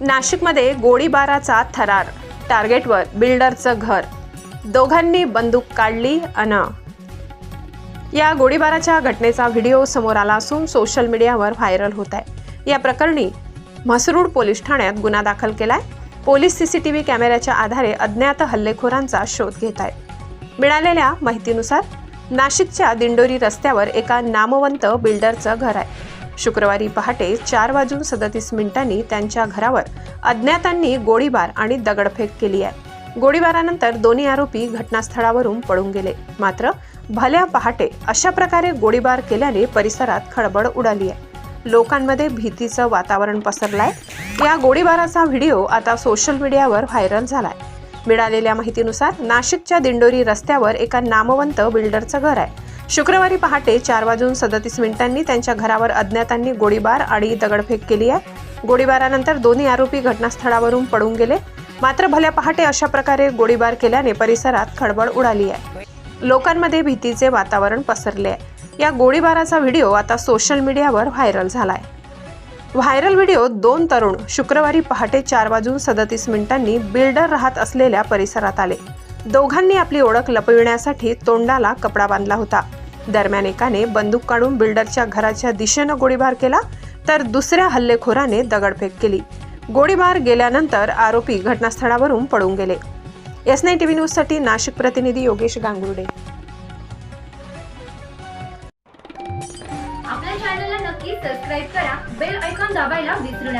नाशिकमध्ये गोळीबाराचा थरार. टार्गेटवर बिल्डरचं घर. दोघांनी बंदूक काढली अन. या गोळीबाराच्या घटनेचा व्हिडिओ समोर आला असून सोशल मीडियावर व्हायरल होत आहे या प्रकरणी म्हसरूड पोलीस ठाण्यात गुन्हा दाखल केलाय. पोलीस सीसीटीव्ही कॅमेऱ्याच्या आधारे अज्ञात हल्लेखोरांचा शोध घेत आहेत मिळालेल्या माहितीनुसार नाशिकच्या दिंडोरी रस्त्यावर एका नामवंत बिल्डरचं घर आहे. शुक्रवारी पहाटे चार वाजून सदतीस मिनिटांनी त्यांच्या घरावर अज्ञातांनी गोळीबार आणि दगडफेक केली आहे. गोळीबारानंतर दोन्ही आरोपी घटनास्थळावरून पळून गेले. मात्र भल्या पहाटे अशा प्रकारे गोळीबार केल्याने परिसरात खळबळ उडाली आहे. लोकांमध्ये भीतीचं वातावरण पसरलंय. या गोळीबाराचा व्हिडिओ आता सोशल मीडियावर व्हायरल झालाय. मिळालेल्या माहितीनुसार नाशिकच्या दिंडोरी रस्त्यावर एका नामवंत बिल्डरचं घर आहे. शुक्रवारी पहाटे चार वाजून सदतीस मिनिटांनी त्यांच्या घरावर अज्ञातांनी गोळीबार आणि दगडफेक केली आहे. गोळीबारानंतर दोन्ही आरोपी घटनास्थळावरून पळून गेले. मात्र भल्या पहाटे अशा प्रकारे गोळीबार केल्याने परिसरात खळबळ उडाली आहे. लोकांमध्ये भीतीचे वातावरण पसरले आहे. या गोळीबाराचा व्हिडिओ आता सोशल मीडियावर व्हायरल झालाय. व्हायरल व्हिडिओ दोन तरुण शुक्रवारी पहाटे चार वाजून सदतीस मिनिटांनी बिल्डर राहत असलेल्या परिसरात आले. दोघांनी आपली ओळख लपविण्यासाठी तोंडाला कपडा बांधला होता. दरम्यान एकाने बंदूक काढून बिल्डरच्या घराच्या दिशेनं गोळीबार केला तर दुसऱ्या हल्लेखोराने दगडफेक केली. गोळीबार गेल्यानंतर आरोपी घटनास्थळावरून पळून गेले. एस नाईन टीव्ही न्यूजसाठी नाशिक प्रतिनिधी योगेश गांगुर्डे. आपल्या चॅनलला नक्की सबस्क्राईब करा बेल ऐकॉन दाबायला विसरू नका.